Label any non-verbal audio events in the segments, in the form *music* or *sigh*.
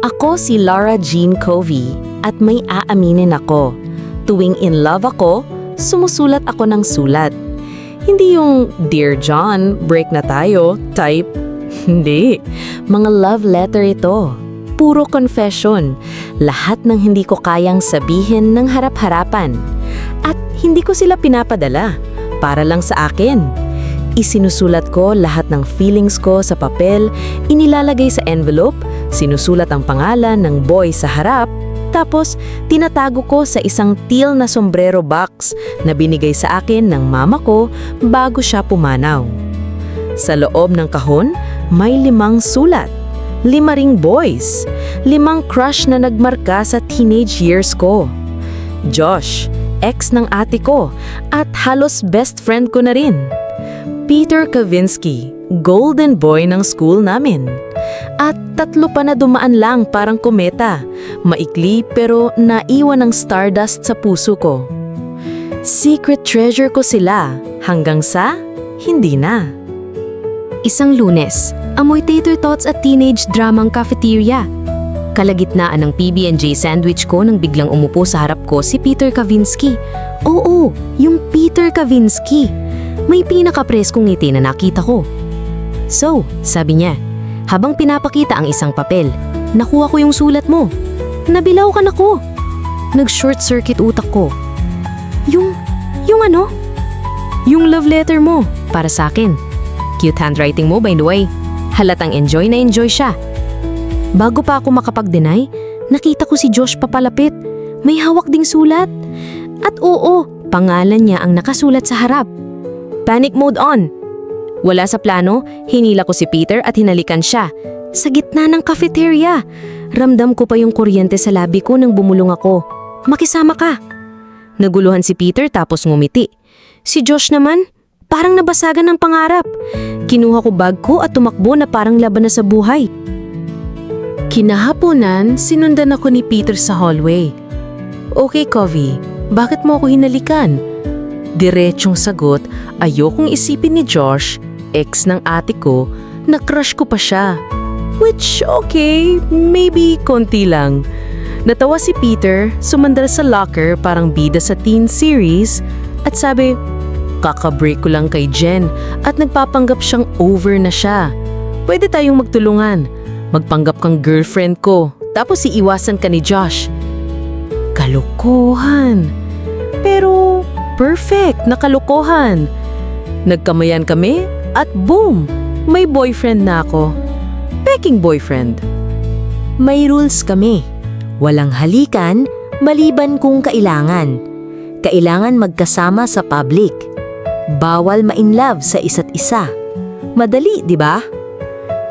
Ako si Laura Jean Covey at may aaminin ako. Tuwing in love ako, sumusulat ako ng sulat. Hindi yung Dear John, break na tayo type. *laughs* Hindi. Mga love letter ito. Puro confession. Lahat ng hindi ko kayang sabihin ng harap-harapan. At hindi ko sila pinapadala. Para lang sa akin. Isinusulat ko lahat ng feelings ko sa papel, inilalagay sa envelope, sinusulat ang pangalan ng boy sa harap, tapos tinatago ko sa isang teal na sombrero box na binigay sa akin ng mama ko bago siya pumanaw. Sa loob ng kahon, may limang sulat. Lima ring boys. Limang crush na nagmarka sa teenage years ko. Josh, ex ng ate ko, at halos best friend ko na rin. Peter Kavinsky, golden boy ng school namin. At tatlo pa na dumaan lang parang kometa. Maikli pero naiwan ng stardust sa puso ko. Secret treasure ko sila hanggang sa hindi na. Isang lunes, amoy tater tots at teenage dramang cafeteria. Kalagitnaan ng PB&J sandwich ko nang biglang umupo sa harap ko si Peter Kavinsky. Oo, yung Peter Kavinsky. May pinakapreskong ngiti na nakita ko. So, sabi niya, habang pinapakita ang isang papel, nakuha ko yung sulat mo. Nabilaw ka na ko. Nag-short circuit utak ko. Yung, yung ano? Yung love letter mo, para sa akin. Cute handwriting mo by the way. Halatang enjoy na enjoy siya. Bago pa ako makapag-deny, nakita ko si Josh papalapit. May hawak ding sulat. At oo, pangalan niya ang nakasulat sa harap. Panic mode on. Wala sa plano, hinila ko si Peter at hinalikan siya. Sa gitna ng cafeteria. Ramdam ko pa yung kuryente sa labi ko nang bumulong ako. Makisama ka. Naguluhan si Peter tapos ngumiti. Si Josh naman, parang nabasagan ng pangarap. Kinuha ko bag ko at tumakbo na parang laban na sa buhay. Kinahaponan, sinundan ako ni Peter sa hallway. Okay, Covey, bakit mo ako hinalikan? Diretsyong sagot, ayokong isipin ni Josh, ex ng ate ko, na crush ko pa siya. Which, okay, maybe konti lang. Natawa si Peter, sumandal sa locker parang bida sa teen series, at sabi, kakabreak ko lang kay Jen at nagpapanggap siyang over na siya. Pwede tayong magtulungan. Magpanggap kang girlfriend ko, tapos iiwasan ka ni Josh. Kalokohan. Pero perfect na kalokohan. Nagkamayan kami at boom, may boyfriend na ako. Peking boyfriend. May rules kami. Walang halikan, maliban kung kailangan. Kailangan magkasama sa public. Bawal ma-inlove sa isa't isa. Madali, di ba?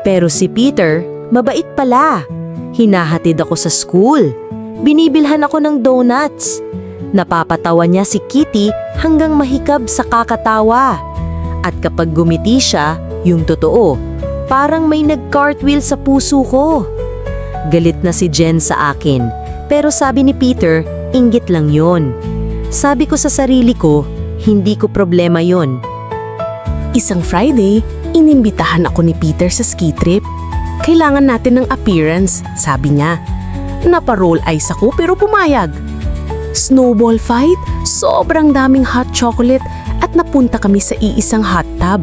Pero si Peter, mabait pala. Hinahatid ako sa school. Binibilhan ako ng donuts. Napapatawa niya si Kitty hanggang mahikab sa kakatawa. At kapag gumiti siya, yung totoo, parang may nag-cartwheel sa puso ko. Galit na si Jen sa akin, pero sabi ni Peter, inggit lang yon. Sabi ko sa sarili ko, hindi ko problema yon. Isang Friday, inimbitahan ako ni Peter sa ski trip. Kailangan natin ng appearance, sabi niya. Napa-roll eyes ako pero pumayag. Snowball fight, sobrang daming hot chocolate at napunta kami sa iisang hot tub.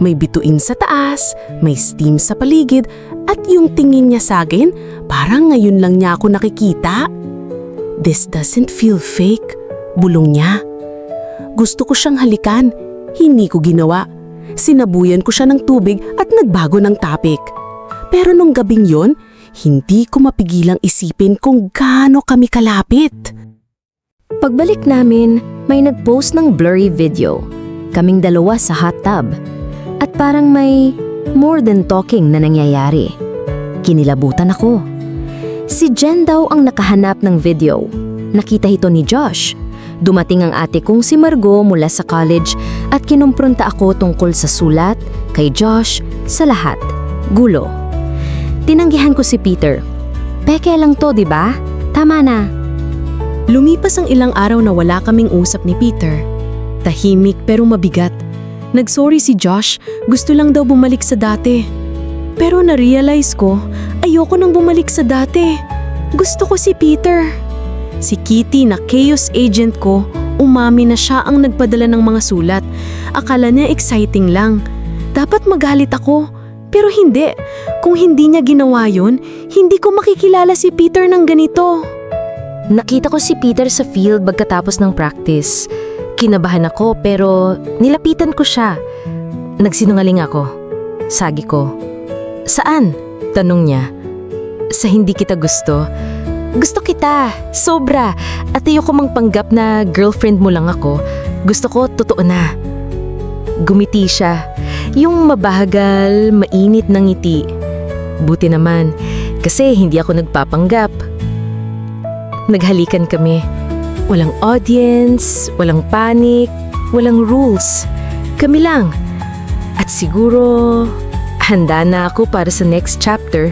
May bituin sa taas, may steam sa paligid at yung tingin niya sa akin, parang ngayon lang niya ako nakikita. This doesn't feel fake, bulong niya. Gusto ko siyang halikan, hindi ko ginawa. Sinabuyan ko siya ng tubig at nagbago ng topic. Pero nung gabing yon, hindi ko mapigilang isipin kung gaano kami kalapit. Pagbalik namin, may nag-post ng blurry video. Kaming dalawa sa hot tub. At parang may more than talking na nangyayari. Kinilabutan ako. Si Jen daw ang nakahanap ng video. Nakita ito ni Josh. Dumating ang ate kong si Margo mula sa college at kinumpronta ako tungkol sa sulat, kay Josh, sa lahat. Gulo. Tinanggihan ko si Peter. Peke lang to, di ba? Tama na. Lumipas ang ilang araw na wala kaming usap ni Peter. Tahimik pero mabigat. Nagsorry si Josh, gusto lang daw bumalik sa dati. Pero na-realize ko, Ayoko nang bumalik sa dati. Gusto ko si Peter. Si Kitty na chaos agent ko, umami na siya ang nagpadala ng mga sulat. Akala niya exciting lang. Dapat magalit ako. Pero hindi. Kung hindi niya ginawa yun, hindi ko makikilala si Peter ng ganito. Nakita ko si Peter sa field pagkatapos ng practice. Kinabahan ako pero nilapitan ko siya. Nagsinungaling ako. Sagi ko. Saan? Tanong niya. Sa hindi kita gusto. Gusto kita. Sobra. At ayoko mang panggap na girlfriend mo lang ako. Gusto ko totoo na. Gumiti siya. Yung mabagal, mainit ng ngiti. Buti naman. Kasi hindi ako nagpapanggap. Naghalikan kami. Walang audience, walang panic, walang rules. Kami lang. At siguro, handa na ako para sa next chapter.